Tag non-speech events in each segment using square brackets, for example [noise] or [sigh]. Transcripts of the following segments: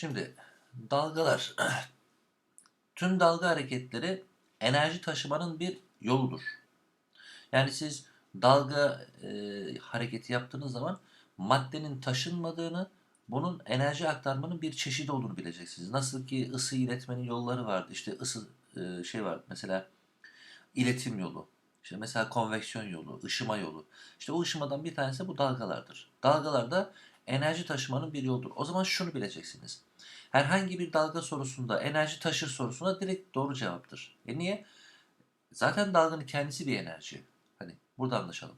Şimdi dalgalar, [clears throat] tüm dalga hareketleri enerji taşımanın bir yoludur. Yani siz dalga e, hareketi yaptığınız zaman maddenin taşınmadığını, bunun enerji aktarmanın bir çeşidi olduğunu bileceksiniz. Nasıl ki ısı iletmenin yolları vardı. İşte ısı e, şey var mesela iletim yolu. İşte mesela konveksiyon yolu, ışıma yolu. İşte o ışımadan bir tanesi bu dalgalardır. Dalgalar da enerji taşımanın bir yoludur. O zaman şunu bileceksiniz. Herhangi bir dalga sorusunda enerji taşır sorusuna direkt doğru cevaptır. E niye? Zaten dalganın kendisi bir enerji. Hani burada anlaşalım.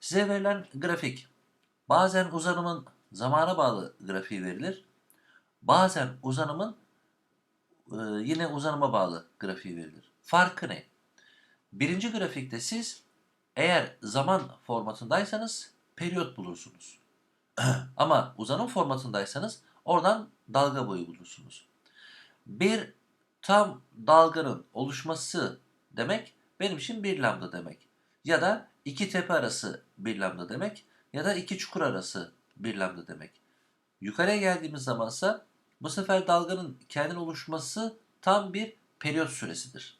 Size verilen grafik bazen uzanımın zamana bağlı grafiği verilir. Bazen uzanımın e, yine uzanıma bağlı grafiği verilir. Farkı ne? Birinci grafikte siz eğer zaman formatındaysanız periyot bulursunuz. [clears throat] Ama uzanım formatındaysanız oradan dalga boyu bulursunuz. Bir tam dalganın oluşması demek benim için bir lambda demek. Ya da iki tepe arası bir lambda demek ya da iki çukur arası bir lambda demek. Yukarıya geldiğimiz zamansa bu sefer dalganın kendini oluşması tam bir periyot süresidir.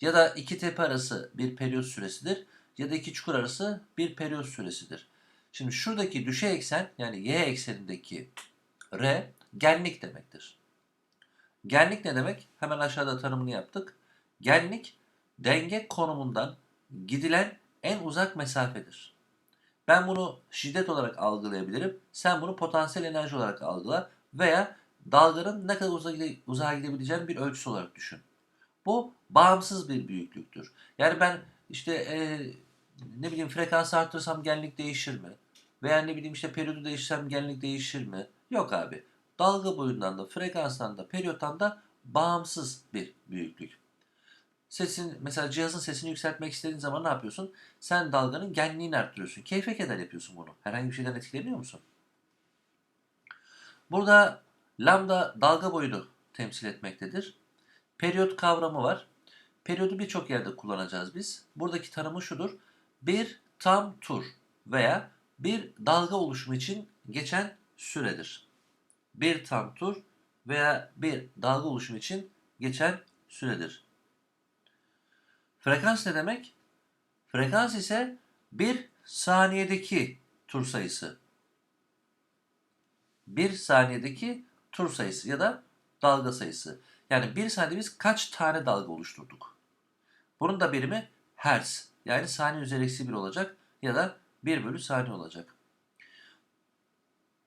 Ya da iki tepe arası bir periyot süresidir ya da iki çukur arası bir periyot süresidir. Şimdi şuradaki düşey eksen yani y eksenindeki r genlik demektir. Genlik ne demek? Hemen aşağıda tanımını yaptık. Genlik denge konumundan gidilen en uzak mesafedir. Ben bunu şiddet olarak algılayabilirim. Sen bunu potansiyel enerji olarak algıla veya dalganın ne kadar uzağa, gide- uzağa gidebileceğini bir ölçüsü olarak düşün. Bu bağımsız bir büyüklüktür. Yani ben işte e, ne bileyim frekans arttırsam genlik değişir mi? Veya ne bileyim işte periyodu değiştirsem genlik değişir mi? Yok abi. Dalga boyundan da frekanstan da periyottan da bağımsız bir büyüklük. Sesin mesela cihazın sesini yükseltmek istediğin zaman ne yapıyorsun? Sen dalganın genliğini arttırıyorsun. Keyfe keder yapıyorsun bunu. Herhangi bir şeyden etkileniyor musun? Burada lambda dalga boyunu temsil etmektedir. Periyot kavramı var. Periyodu birçok yerde kullanacağız biz. Buradaki tanımı şudur. Bir tam tur veya bir dalga oluşumu için geçen süredir. Bir tam tur veya bir dalga oluşumu için geçen süredir. Frekans ne demek? Frekans ise bir saniyedeki tur sayısı. Bir saniyedeki tur sayısı ya da dalga sayısı. Yani bir saniyede biz kaç tane dalga oluşturduk? Bunun da birimi hertz. Yani saniye üzeri eksi 1 olacak ya da 1 bölü saniye olacak.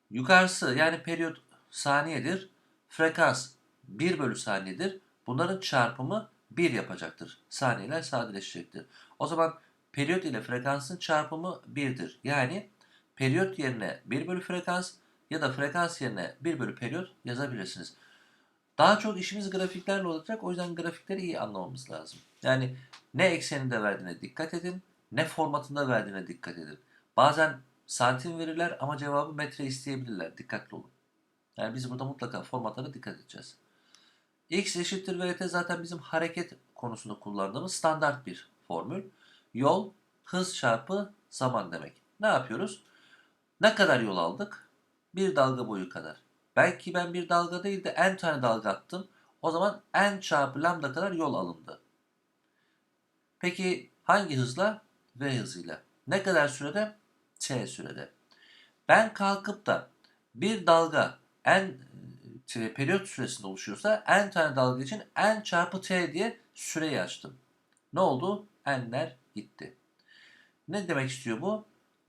Yukarısı yani periyot saniyedir. Frekans 1 bölü saniyedir. Bunların çarpımı 1 yapacaktır. Saniyeler sadeleşecektir. O zaman periyot ile frekansın çarpımı 1'dir. Yani periyot yerine 1 bölü frekans ya da frekans yerine 1 bölü periyot yazabilirsiniz. Daha çok işimiz grafiklerle olacak. O yüzden grafikleri iyi anlamamız lazım. Yani ne ekseninde verdiğine dikkat edin, ne formatında verdiğine dikkat edin. Bazen santim verirler ama cevabı metre isteyebilirler. Dikkatli olun. Yani biz burada mutlaka formatlara dikkat edeceğiz. X eşittir VT zaten bizim hareket konusunda kullandığımız standart bir formül. Yol, hız çarpı zaman demek. Ne yapıyoruz? Ne kadar yol aldık? Bir dalga boyu kadar. Belki ben bir dalga değil de n tane dalga attım. O zaman n çarpı lambda kadar yol alındı. Peki hangi hızla? V hızıyla. Ne kadar sürede? T sürede. Ben kalkıp da bir dalga n e, periyot süresinde oluşuyorsa n tane dalga için n çarpı t diye süreyi açtım. Ne oldu? n'ler gitti. Ne demek istiyor bu?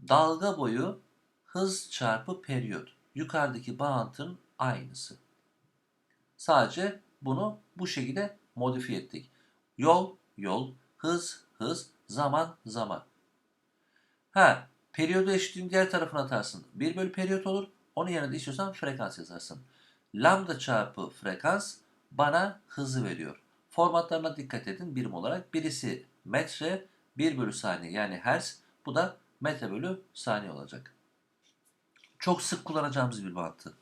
Dalga boyu hız çarpı periyot. Yukarıdaki bağıntının aynısı. Sadece bunu bu şekilde modifiye ettik. Yol, yol, hız, hız, zaman, zaman. Ha, periyodu eşitliğin diğer tarafına atarsın. 1 bölü periyot olur. Onun yerine de istiyorsan frekans yazarsın. Lambda çarpı frekans bana hızı veriyor. Formatlarına dikkat edin birim olarak. Birisi metre 1 bölü saniye yani hertz. Bu da metre bölü saniye olacak. Çok sık kullanacağımız bir bantı.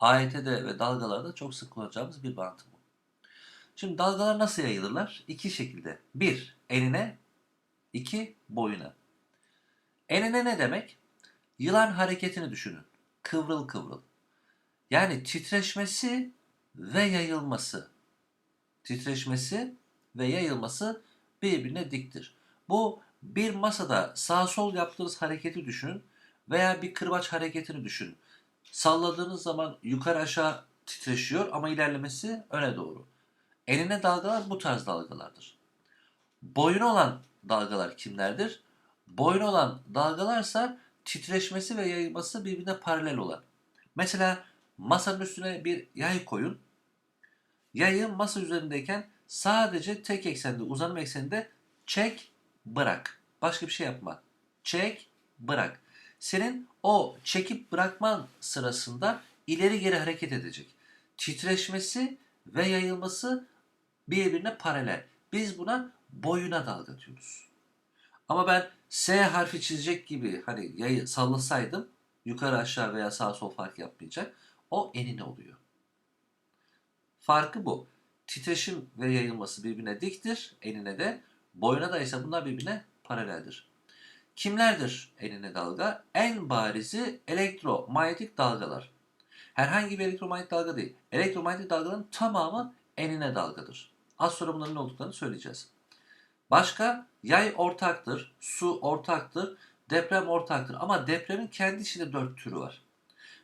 AYT'de ve dalgalarda çok sık kullanacağımız bir bantı. Şimdi dalgalar nasıl yayılırlar? İki şekilde. Bir, enine. iki boyuna. Enine ne demek? Yılan hareketini düşünün. Kıvrıl kıvrıl. Yani titreşmesi ve yayılması. Titreşmesi ve yayılması birbirine diktir. Bu bir masada sağ sol yaptığınız hareketi düşünün veya bir kırbaç hareketini düşünün. Salladığınız zaman yukarı aşağı titreşiyor ama ilerlemesi öne doğru. Eline dalgalar bu tarz dalgalardır. Boyun olan dalgalar kimlerdir? Boyun olan dalgalarsa titreşmesi ve yayılması birbirine paralel olan. Mesela masanın üstüne bir yay koyun. Yayı masa üzerindeyken sadece tek eksende, uzanım ekseninde çek, bırak. Başka bir şey yapma. Çek, bırak. Senin o çekip bırakman sırasında ileri geri hareket edecek. Titreşmesi ve yayılması birbirine paralel. Biz buna boyuna dalga diyoruz. Ama ben S harfi çizecek gibi hani yayı sallasaydım yukarı aşağı veya sağ sol fark yapmayacak. O enine oluyor. Farkı bu. Titreşim ve yayılması birbirine diktir enine de. Boyuna da ise bunlar birbirine paraleldir. Kimlerdir enine dalga? En barizi elektromanyetik dalgalar. Herhangi bir elektromanyetik dalga değil. Elektromanyetik dalgaların tamamı enine dalgadır. Az sonra bunların ne olduklarını söyleyeceğiz. Başka yay ortaktır, su ortaktır, deprem ortaktır. Ama depremin kendi içinde dört türü var.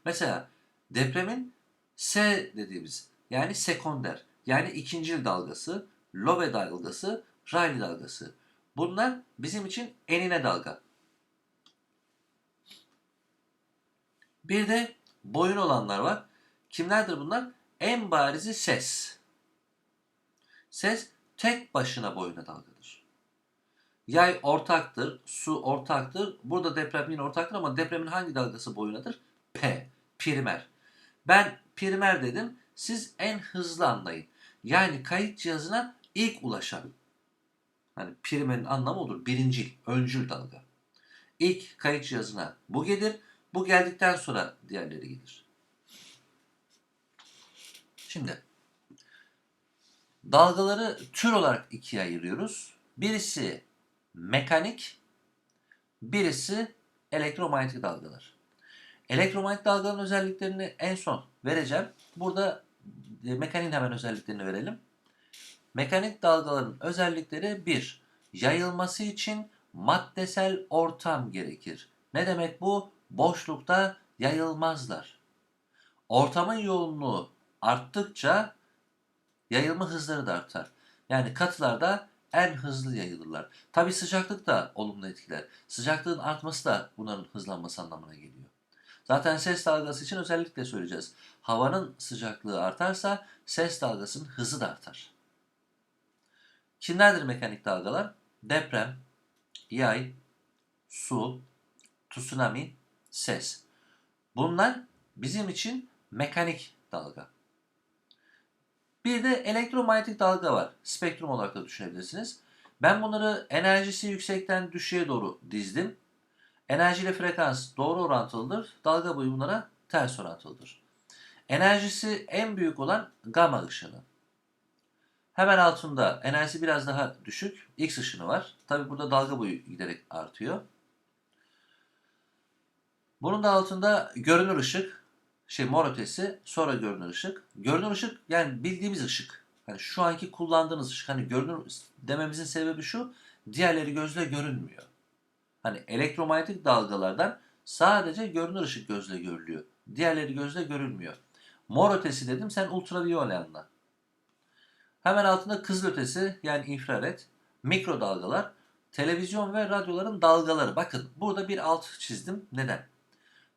Mesela depremin S dediğimiz yani sekonder yani ikincil dalgası, Lobe dalgası, Rayleigh dalgası. Bunlar bizim için enine dalga. Bir de boyun olanlar var. Kimlerdir bunlar? En barizi ses. Ses tek başına boyuna dalgadır. Yay ortaktır, su ortaktır. Burada deprem yine ortaktır ama depremin hangi dalgası boyunadır? P, primer. Ben primer dedim, siz en hızlı anlayın. Yani kayıt cihazına ilk ulaşan. Hani primerin anlamı olur, birincil, öncül dalga. İlk kayıt cihazına bu gelir, bu geldikten sonra diğerleri gelir. Şimdi dalgaları tür olarak ikiye ayırıyoruz. Birisi mekanik, birisi elektromanyetik dalgalar. Elektromanyetik dalgaların özelliklerini en son vereceğim. Burada e, mekaniğin hemen özelliklerini verelim. Mekanik dalgaların özellikleri bir, yayılması için maddesel ortam gerekir. Ne demek bu? Boşlukta yayılmazlar. Ortamın yoğunluğu arttıkça yayılma hızları da artar. Yani katılarda en hızlı yayılırlar. Tabi sıcaklık da olumlu etkiler. Sıcaklığın artması da bunların hızlanması anlamına geliyor. Zaten ses dalgası için özellikle söyleyeceğiz. Havanın sıcaklığı artarsa ses dalgasının hızı da artar. Kimlerdir mekanik dalgalar? Deprem, yay, su, tsunami, ses. Bunlar bizim için mekanik dalga. Bir de elektromanyetik dalga var. Spektrum olarak da düşünebilirsiniz. Ben bunları enerjisi yüksekten düşüğe doğru dizdim. Enerji ile frekans doğru orantılıdır. Dalga boyu bunlara ters orantılıdır. Enerjisi en büyük olan gamma ışını. Hemen altında enerjisi biraz daha düşük X ışını var. Tabi burada dalga boyu giderek artıyor. Bunun da altında görünür ışık, şey mor ötesi, sonra görünür ışık. Görünür ışık yani bildiğimiz ışık. Hani şu anki kullandığınız ışık. Hani görünür dememizin sebebi şu. Diğerleri gözle görünmüyor. Hani elektromanyetik dalgalardan sadece görünür ışık gözle görülüyor. Diğerleri gözle görülmüyor. Mor ötesi dedim sen ultraviyole anla. Hemen altında kızıl ötesi yani infrared, mikrodalgalar, televizyon ve radyoların dalgaları. Bakın burada bir alt çizdim. Neden?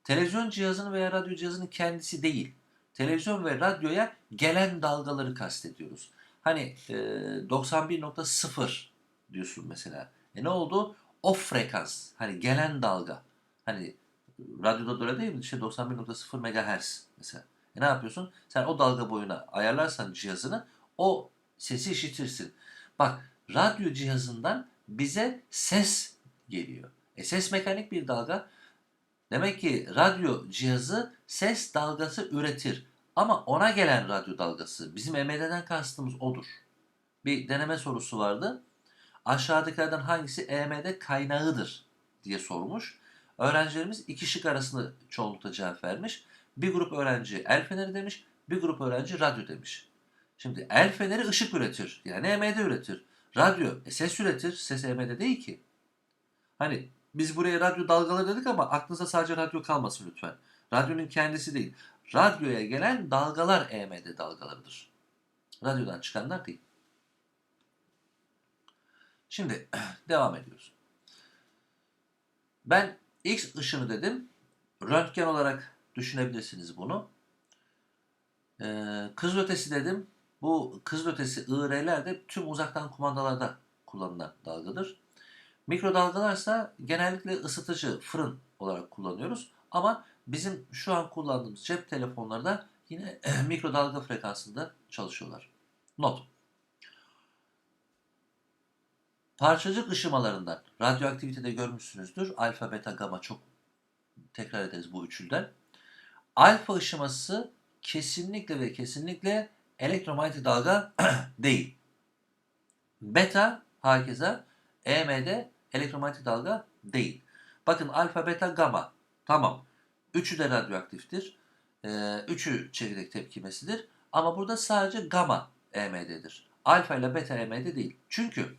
Televizyon cihazının veya radyo cihazının kendisi değil. Televizyon ve radyoya gelen dalgaları kastediyoruz. Hani e, 91.0 diyorsun mesela. E ne oldu? O frekans. Hani gelen dalga. Hani radyoda da öyle değil mi? İşte 91.0 MHz mesela. E ne yapıyorsun? Sen o dalga boyuna ayarlarsan cihazını o sesi işitirsin. Bak radyo cihazından bize ses geliyor. E ses mekanik bir dalga. Demek ki radyo cihazı ses dalgası üretir. Ama ona gelen radyo dalgası bizim EMD'den kastımız odur. Bir deneme sorusu vardı. Aşağıdakilerden hangisi EMD kaynağıdır diye sormuş. Öğrencilerimiz iki şık arasında çoğunlukla cevap vermiş. Bir grup öğrenci el feneri demiş, bir grup öğrenci radyo demiş. Şimdi el feneri ışık üretir. Yani EMD üretir. Radyo e, ses üretir. Ses EMD değil ki. Hani biz buraya radyo dalgaları dedik ama aklınıza sadece radyo kalmasın lütfen. Radyonun kendisi değil. Radyoya gelen dalgalar EMD dalgalarıdır. Radyodan çıkanlar değil. Şimdi [clears throat] devam ediyoruz. Ben X ışını dedim. Röntgen olarak düşünebilirsiniz bunu. Ee, kız ötesi dedim. Bu kız ötesi IR'ler de tüm uzaktan kumandalarda kullanılan dalgadır. Mikrodalgalarsa genellikle ısıtıcı, fırın olarak kullanıyoruz. Ama bizim şu an kullandığımız cep telefonları da yine [clears throat] mikrodalga frekansında çalışıyorlar. Not. Parçacık ışımalarından radyoaktivitede görmüşsünüzdür. Alfa, beta, gamma çok tekrar ederiz bu üçlüden. Alfa ışıması kesinlikle ve kesinlikle elektromanyetik dalga [clears throat] değil. Beta hakeza EMD elektromanyetik dalga değil. Bakın alfa, beta, gamma. Tamam. Üçü de radyoaktiftir. Ee, üçü çekirdek tepkimesidir. Ama burada sadece gamma EMD'dir. Alfa ile beta EMD değil. Çünkü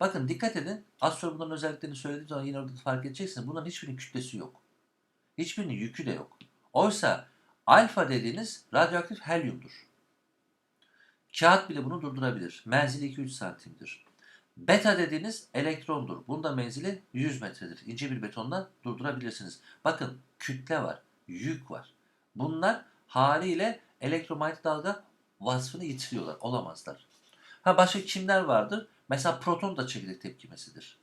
bakın dikkat edin. Az sonra bunların özelliklerini söylediğim zaman yine orada fark edeceksiniz. Bunların hiçbirinin kütlesi yok. Hiçbirinin yükü de yok. Oysa alfa dediğiniz radyoaktif helyumdur. Kağıt bile bunu durdurabilir. Menzili 2-3 santimdir. Beta dediğiniz elektrondur. Bunda menzili 100 metredir. İnce bir betonla durdurabilirsiniz. Bakın kütle var, yük var. Bunlar haliyle elektromanyetik dalga vasfını yitiriyorlar. Olamazlar. Ha başka kimler vardır? Mesela proton da çekirdek tepkimesidir.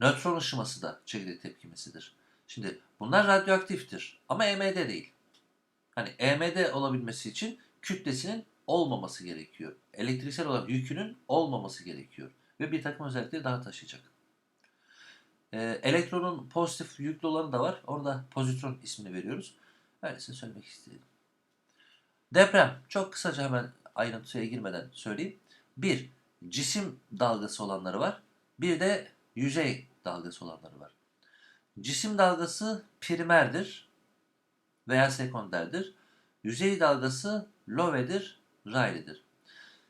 Nötron ışıması da çekirdek tepkimesidir. Şimdi bunlar radyoaktiftir ama EMD değil. Hani EMD olabilmesi için kütlesinin olmaması gerekiyor. Elektriksel olarak yükünün olmaması gerekiyor. Ve bir takım özellikleri daha taşıyacak. Ee, elektronun pozitif yüklü olanı da var. Orada pozitron ismini veriyoruz. Öylesine söylemek istedim. Deprem. Çok kısaca hemen ayrıntıya girmeden söyleyeyim. Bir, cisim dalgası olanları var. Bir de yüzey dalgası olanları var. Cisim dalgası primerdir veya sekonderdir. Yüzey dalgası lovedir, Rayleigh'dir.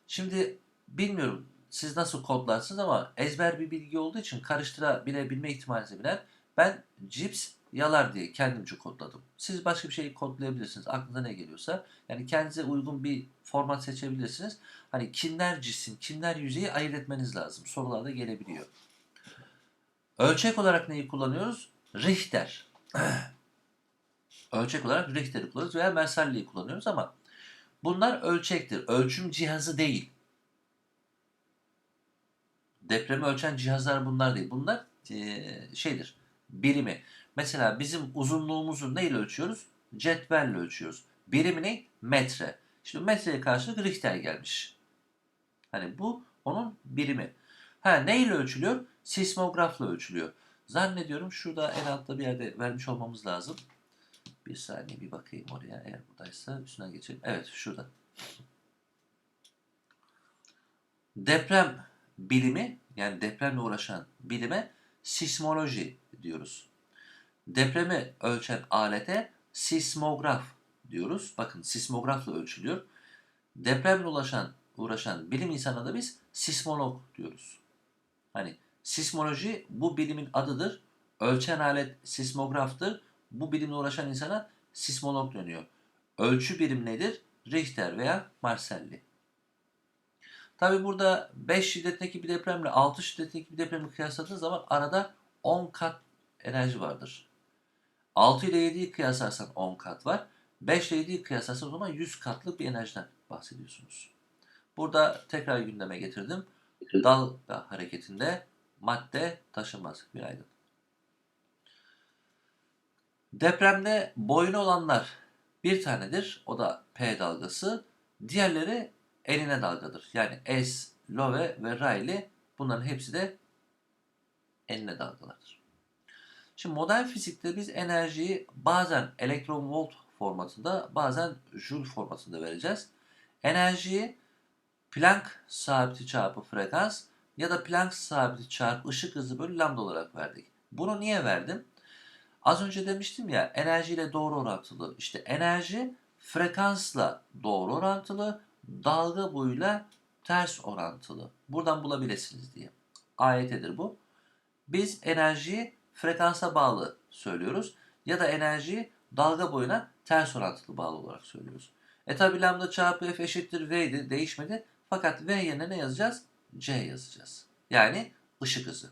Şimdi bilmiyorum siz nasıl kodlarsınız ama ezber bir bilgi olduğu için karıştırabilebilme ihtimalinizi bilen ben cips yalar diye kendimce kodladım. Siz başka bir şeyi kodlayabilirsiniz. Aklınıza ne geliyorsa. Yani kendinize uygun bir format seçebilirsiniz. Hani kimler cisim, kimler yüzeyi ayırt etmeniz lazım. Sorularda gelebiliyor. Ölçek olarak neyi kullanıyoruz? Richter. [clears throat] Ölçek olarak Richter'i kullanıyoruz veya Mercalli'yi kullanıyoruz ama bunlar ölçektir. Ölçüm cihazı değil. Depremi ölçen cihazlar bunlar değil. Bunlar e, şeydir, birimi. Mesela bizim uzunluğumuzu neyle ölçüyoruz? Cetvelle ölçüyoruz. Birimi ne? Metre. Şimdi metreye karşılık Richter gelmiş. Hani bu onun birimi. Ha neyle ölçülüyor? Sismografla ölçülüyor. Zannediyorum şurada en altta bir yerde vermiş olmamız lazım. Bir saniye bir bakayım oraya. Eğer buradaysa üstüne geçelim. Evet şurada. Deprem bilimi yani depremle uğraşan bilime sismoloji diyoruz. Depremi ölçen alete sismograf diyoruz. Bakın sismografla ölçülüyor. Depremle uğraşan, uğraşan bilim insanına da biz sismolog diyoruz. Hani sismoloji bu bilimin adıdır. Ölçen alet sismograftır. Bu bilimle uğraşan insana sismolog dönüyor. Ölçü birim nedir? Richter veya Marcelli. Tabi burada 5 şiddetindeki bir depremle 6 şiddetindeki bir depremi kıyasladığınız zaman arada 10 kat enerji vardır. 6 ile 7'yi kıyaslarsan 10 kat var. 5 ile 7'yi kıyaslarsan o zaman 100 katlık bir enerjiden bahsediyorsunuz. Burada tekrar gündeme getirdim. Dalga hareketinde madde taşınmaz. Günaydın. Depremde boynu olanlar bir tanedir. O da P dalgası. Diğerleri enine dalgadır. Yani S, Love ve Rayleigh bunların hepsi de enine dalgalardır. Şimdi modern fizikte biz enerjiyi bazen elektron volt formatında bazen joule formatında vereceğiz. Enerjiyi Planck sabiti çarpı frekans ya da Planck sabiti çarpı ışık hızı bölü lambda olarak verdik. Bunu niye verdim? Az önce demiştim ya enerjiyle doğru orantılı. İşte enerji frekansla doğru orantılı, dalga boyuyla ters orantılı. Buradan bulabilirsiniz diye. Ayetedir bu. Biz enerjiyi frekansa bağlı söylüyoruz ya da enerjiyi dalga boyuna ters orantılı bağlı olarak söylüyoruz. E tabi lambda çarpı f eşittir v'di değişmedi. Fakat v yerine ne yazacağız? c yazacağız. Yani ışık hızı.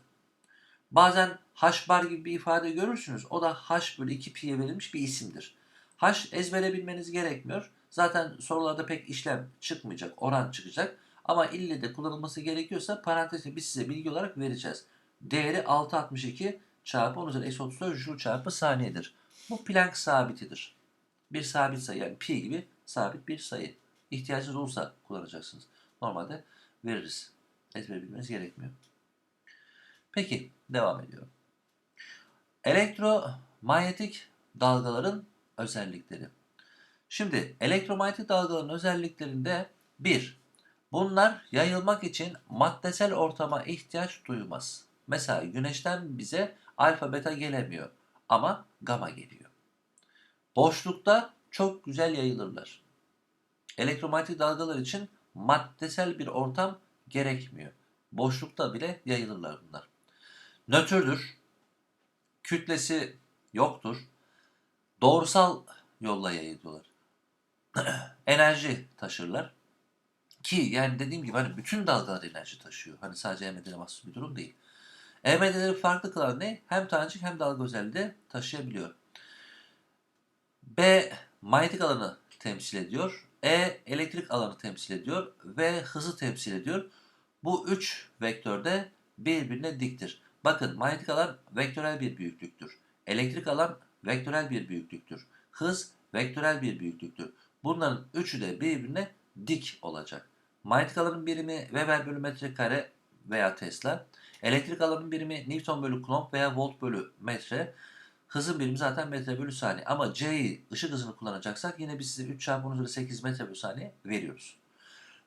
Bazen h bar gibi bir ifade görürsünüz. O da h bölü 2 pi'ye verilmiş bir isimdir. h ezbere bilmeniz gerekmiyor. Zaten sorularda pek işlem çıkmayacak, oran çıkacak. Ama ille de kullanılması gerekiyorsa parantezde biz size bilgi olarak vereceğiz. Değeri 6.62 çarpı 10 üzeri eksi 34 joule çarpı saniyedir. Bu Planck sabitidir. Bir sabit sayı yani pi gibi sabit bir sayı. İhtiyacınız olursa kullanacaksınız. Normalde veririz. Ezbere bilmeniz gerekmiyor. Peki devam ediyorum. Elektromanyetik dalgaların özellikleri. Şimdi elektromanyetik dalgaların özelliklerinde bir, bunlar yayılmak için maddesel ortama ihtiyaç duymaz. Mesela güneşten bize alfa beta gelemiyor ama gama geliyor. Boşlukta çok güzel yayılırlar. Elektromanyetik dalgalar için maddesel bir ortam gerekmiyor. Boşlukta bile yayılırlar bunlar. Nötrdür. Kütlesi yoktur. Doğrusal yolla yayılıyorlar. [clears throat] enerji taşırlar. Ki yani dediğim gibi hani bütün dalgalar enerji taşıyor. Hani sadece EMD'lere mahsus bir durum değil. EMD'leri farklı kılan ne? Hem tanecik hem dalga özelliği de taşıyabiliyor. B manyetik alanı temsil ediyor. E elektrik alanı temsil ediyor. V hızı temsil ediyor. Bu üç vektörde birbirine diktir. Bakın manyetik alan vektörel bir büyüklüktür. Elektrik alan vektörel bir büyüklüktür. Hız vektörel bir büyüklüktür. Bunların üçü de birbirine dik olacak. Manyetik alanın birimi Weber bölü metrekare veya Tesla. Elektrik alanın birimi Newton bölü Coulomb veya Volt bölü metre. Hızın birimi zaten metre bölü saniye. Ama C'yi ışık hızını kullanacaksak yine biz size 3 çarpı 10 üzeri 8 metre bölü saniye veriyoruz.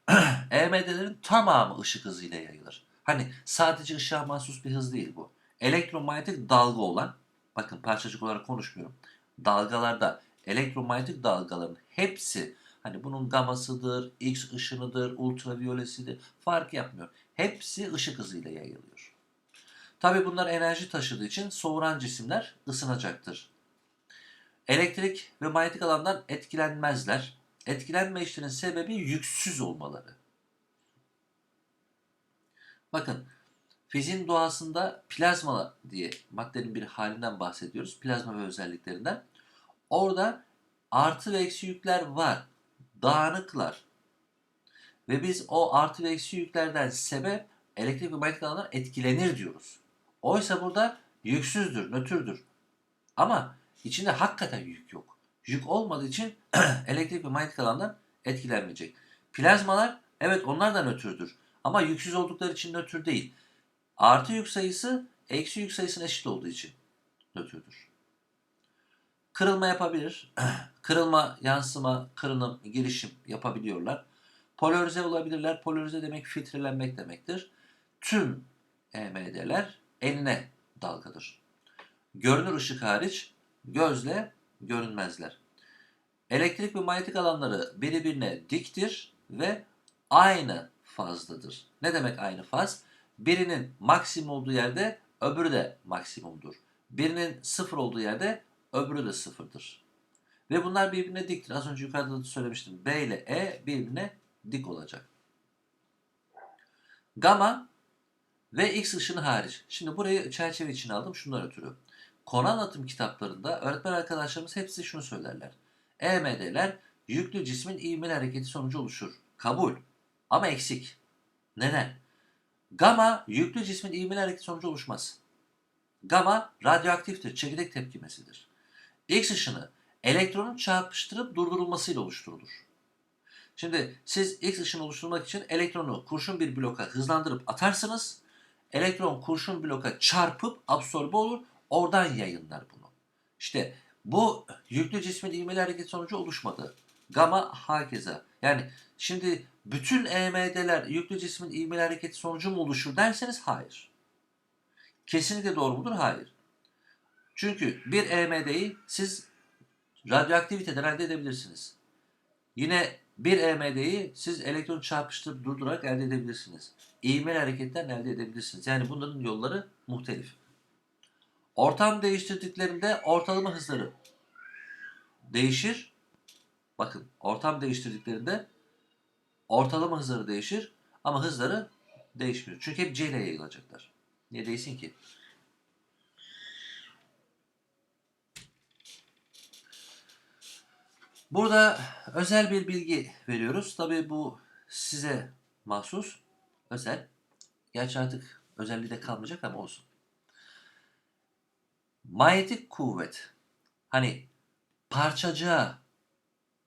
[clears throat] EMD'lerin tamamı ışık hızıyla yayılır. Hani sadece ışığa mahsus bir hız değil bu. Elektromanyetik dalga olan, bakın parçacık olarak konuşmuyorum. Dalgalarda elektromanyetik dalgaların hepsi hani bunun gamasıdır, X ışınıdır, ultraviyolesidir fark yapmıyor. Hepsi ışık hızıyla yayılıyor. Tabi bunlar enerji taşıdığı için soğuran cisimler ısınacaktır. Elektrik ve manyetik alandan etkilenmezler. Etkilenme işlerinin sebebi yüksüz olmaları. Bakın fiziğin doğasında plazma diye maddenin bir halinden bahsediyoruz. Plazma ve özelliklerinden. Orada artı ve eksi yükler var. Dağınıklar. Ve biz o artı ve eksi yüklerden sebep elektrik ve manyetik alanlar etkilenir diyoruz. Oysa burada yüksüzdür, nötrdür. Ama içinde hakikaten yük yok. Yük olmadığı için [clears throat] elektrik ve manyetik alandan etkilenmeyecek. Plazmalar evet onlar da nötrdür. Ama yüksüz oldukları için nötr değil. Artı yük sayısı eksi yük sayısına eşit olduğu için nötrdür. Kırılma yapabilir. [clears throat] Kırılma, yansıma, kırınım, girişim yapabiliyorlar. Polarize olabilirler. Polarize demek filtrelenmek demektir. Tüm EMD'ler enine dalgadır. Görünür ışık hariç gözle görünmezler. Elektrik ve manyetik alanları birbirine diktir ve aynı fazdadır. Ne demek aynı faz? Birinin maksimum olduğu yerde öbürü de maksimumdur. Birinin sıfır olduğu yerde öbürü de sıfırdır. Ve bunlar birbirine diktir. Az önce yukarıda da söylemiştim. B ile E birbirine dik olacak. Gamma ve X ışını hariç. Şimdi burayı çerçeve içine aldım şundan ötürü. Konu anlatım kitaplarında öğretmen arkadaşlarımız hepsi şunu söylerler. EMD'ler yüklü cismin ivmeli hareketi sonucu oluşur. Kabul. Ama eksik. Neden? Gamma yüklü cismin ivmeli hareketi sonucu oluşmaz. Gamma radyoaktiftir, çekirdek tepkimesidir. X ışını elektronun çarpıştırıp durdurulmasıyla oluşturulur. Şimdi siz X ışını oluşturmak için elektronu kurşun bir bloka hızlandırıp atarsınız. Elektron kurşun bloka çarpıp absorbe olur. Oradan yayınlar bunu. İşte bu yüklü cismin ivmeli hareket sonucu oluşmadı. Gamma hakeza. Yani şimdi bütün EMD'ler yüklü cismin ivmeli hareketi sonucu mu oluşur derseniz hayır. Kesinlikle doğru mudur? Hayır. Çünkü bir EMD'yi siz radyoaktiviteden elde edebilirsiniz. Yine bir EMD'yi siz elektron çarpıştırıp durdurarak elde edebilirsiniz. İğmeli hareketten elde edebilirsiniz. Yani bunların yolları muhtelif. Ortam değiştirdiklerinde ortalama hızları değişir. Bakın ortam değiştirdiklerinde ortalama hızları değişir ama hızları değişmiyor. Çünkü hep C ile yayılacaklar. Niye değilsin ki? Burada özel bir bilgi veriyoruz. Tabii bu size mahsus, özel. Gerçi artık özelliği de kalmayacak ama olsun. Manyetik kuvvet. Hani parçacığa,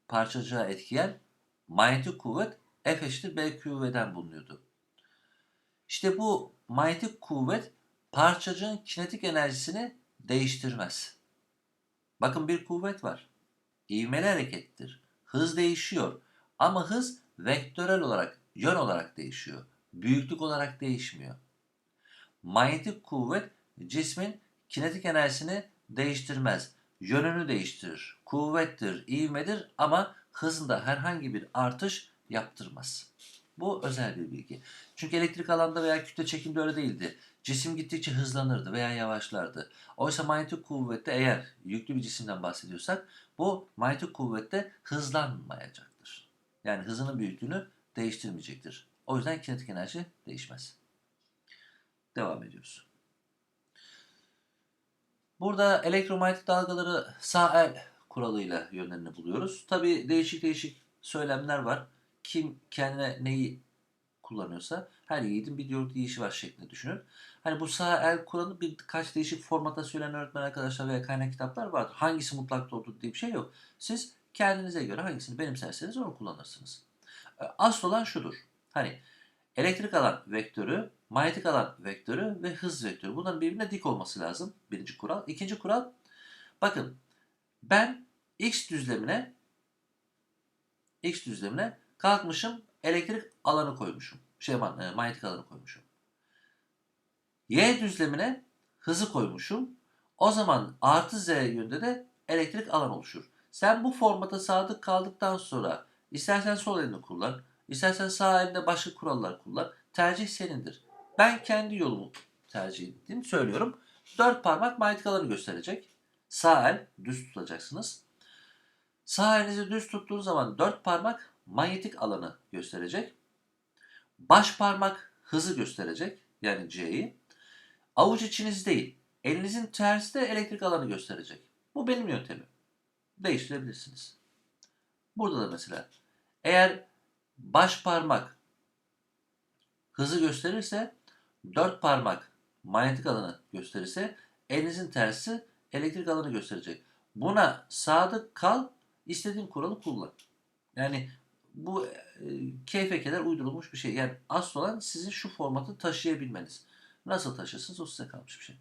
parçacığa etkiyen manyetik kuvvet F eşittir B QV'den bulunuyordu. İşte bu manyetik kuvvet parçacığın kinetik enerjisini değiştirmez. Bakın bir kuvvet var. İvmeli harekettir. Hız değişiyor. Ama hız vektörel olarak, yön olarak değişiyor. Büyüklük olarak değişmiyor. Manyetik kuvvet cismin kinetik enerjisini değiştirmez. Yönünü değiştirir. Kuvvettir, ivmedir ama hızında herhangi bir artış yaptırmaz. Bu özel bir bilgi. Çünkü elektrik alanda veya kütle çekimde öyle değildi. Cisim gittikçe hızlanırdı veya yavaşlardı. Oysa manyetik kuvvette eğer yüklü bir cisimden bahsediyorsak bu manyetik kuvvette hızlanmayacaktır. Yani hızının büyüklüğünü değiştirmeyecektir. O yüzden kinetik enerji değişmez. Devam ediyoruz. Burada elektromanyetik dalgaları sağ el kuralıyla yönlerini buluyoruz. Tabi değişik değişik söylemler var. Kim kendine neyi kullanıyorsa her yiğidin bir diyalog yiyişi var şeklinde düşünün. Hani bu sağ el kuralı birkaç değişik formata söyleyen öğretmen arkadaşlar veya kaynak kitaplar vardır. Hangisi mutlak doğrudur diye bir şey yok. Siz kendinize göre hangisini benimserseniz onu kullanırsınız. E, Asıl olan şudur. Hani elektrik alan vektörü, manyetik alan vektörü ve hız vektörü. Bunların birbirine dik olması lazım. Birinci kural. İkinci kural. Bakın ben x düzlemine x düzlemine kalkmışım elektrik alanı koymuşum. Şey e, manyetik alanı koymuşum. Y düzlemine hızı koymuşum. O zaman artı z yönde de elektrik alan oluşur. Sen bu formata sadık kaldıktan sonra istersen sol elini kullan, istersen sağ elinde başka kurallar kullan. Tercih senindir. Ben kendi yolumu tercih ettiğimi söylüyorum. Dört parmak manyetik alanı gösterecek. Sağ el düz tutacaksınız. Sağ elinizi düz tuttuğunuz zaman dört parmak manyetik alanı gösterecek. Baş parmak hızı gösterecek. Yani C'yi. Avuç içiniz değil. Elinizin tersi de elektrik alanı gösterecek. Bu benim yöntemim. Değiştirebilirsiniz. Burada da mesela eğer baş parmak hızı gösterirse dört parmak manyetik alanı gösterirse elinizin tersi elektrik alanı gösterecek. Buna sadık kal, istediğin kuralı kullan. Yani bu e, keyfe keder uydurulmuş bir şey. Yani asıl olan sizin şu formatı taşıyabilmeniz. Nasıl taşırsınız o size kalmış bir şey.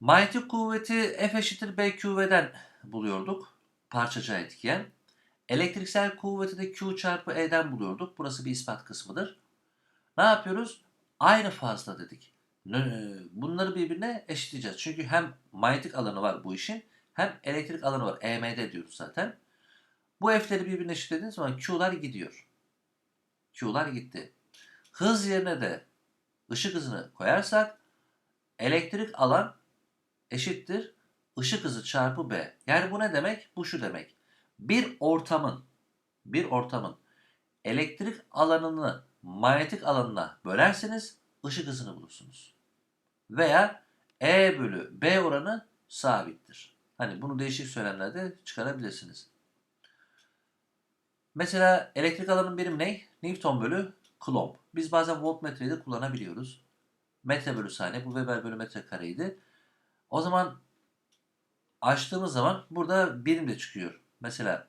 Manyetik kuvveti F eşittir BQV'den buluyorduk. Parçacığa etkiyen. Elektriksel kuvveti de Q çarpı E'den buluyorduk. Burası bir ispat kısmıdır. Ne yapıyoruz? Aynı fazla dedik. Bunları birbirine eşitleyeceğiz. Çünkü hem manyetik alanı var bu işin hem elektrik alanı var. EMD diyoruz zaten. Bu F'leri birbirine eşitlediğiniz zaman Q'lar gidiyor. Q'lar gitti. Hız yerine de ışık hızını koyarsak elektrik alan eşittir ışık hızı çarpı B. Yani bu ne demek? Bu şu demek. Bir ortamın bir ortamın elektrik alanını manyetik alanına bölerseniz ışık hızını bulursunuz. Veya E bölü B oranı sabittir. Hani bunu değişik söylemlerde çıkarabilirsiniz. Mesela elektrik alanın birim ne? Newton bölü Coulomb. Biz bazen voltmetreyi de kullanabiliyoruz. Metre bölü saniye. Bu Weber bölü metre kareydi. O zaman açtığımız zaman burada birim de çıkıyor. Mesela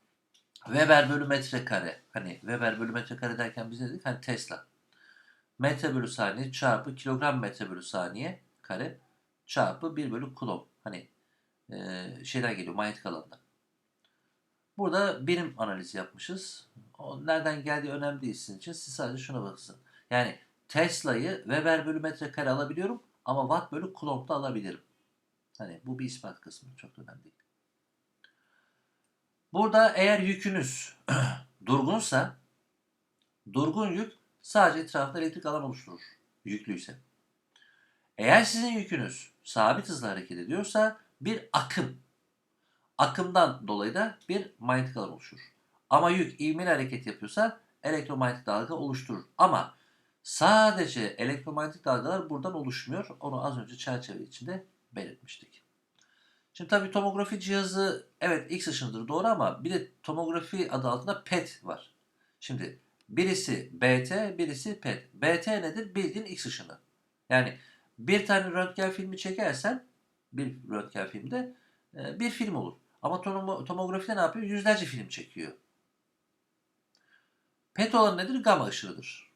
[clears throat] Weber bölü metre kare. Hani Weber bölü metre kare derken biz ne dedik? Hani Tesla. Metre bölü saniye çarpı kilogram metre bölü saniye kare çarpı 1 bölü Coulomb. Hani e, şeyden geliyor manyetik alandan. Burada birim analizi yapmışız. O nereden geldiği önemli değil sizin için. Siz sadece şuna bakın. Yani Tesla'yı Weber bölü metrekare alabiliyorum Ama watt bölü coulomb da alabilirim. Hani bu bir ispat kısmı. Çok önemli değil. Burada eğer yükünüz [clears throat] durgunsa durgun yük sadece etrafında elektrik alan oluşturur. Yüklüyse. Eğer sizin yükünüz sabit hızla hareket ediyorsa bir akım. Akımdan dolayı da bir manyetik alan oluşur. Ama yük ivmeli hareket yapıyorsa elektromanyetik dalga oluşturur. Ama sadece elektromanyetik dalgalar buradan oluşmuyor. Onu az önce çerçeve içinde belirtmiştik. Şimdi tabii tomografi cihazı evet X ışınıdır doğru ama bir de tomografi adı altında PET var. Şimdi birisi BT, birisi PET. BT nedir? Bildiğin X ışını. Yani bir tane röntgen filmi çekersen bir röntgen filmde e, bir film olur. Ama tomo- tomografide ne yapıyor? Yüzlerce film çekiyor. PET olan nedir? Gama ışığıdır.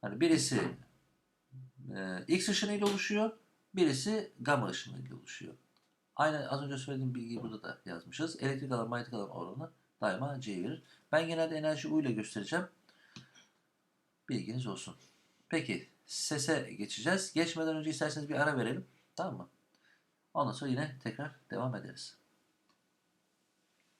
Hani birisi e, X ışınıyla oluşuyor, birisi gama ışınıyla oluşuyor. Aynı az önce söylediğim bilgiyi burada da yazmışız. Elektrik alan manyetik alan oranı daima C verir. Ben genelde enerji U ile göstereceğim. Bilginiz olsun. Peki sese geçeceğiz. Geçmeden önce isterseniz bir ara verelim. Tamam mı? Ondan sonra yine tekrar devam ederiz.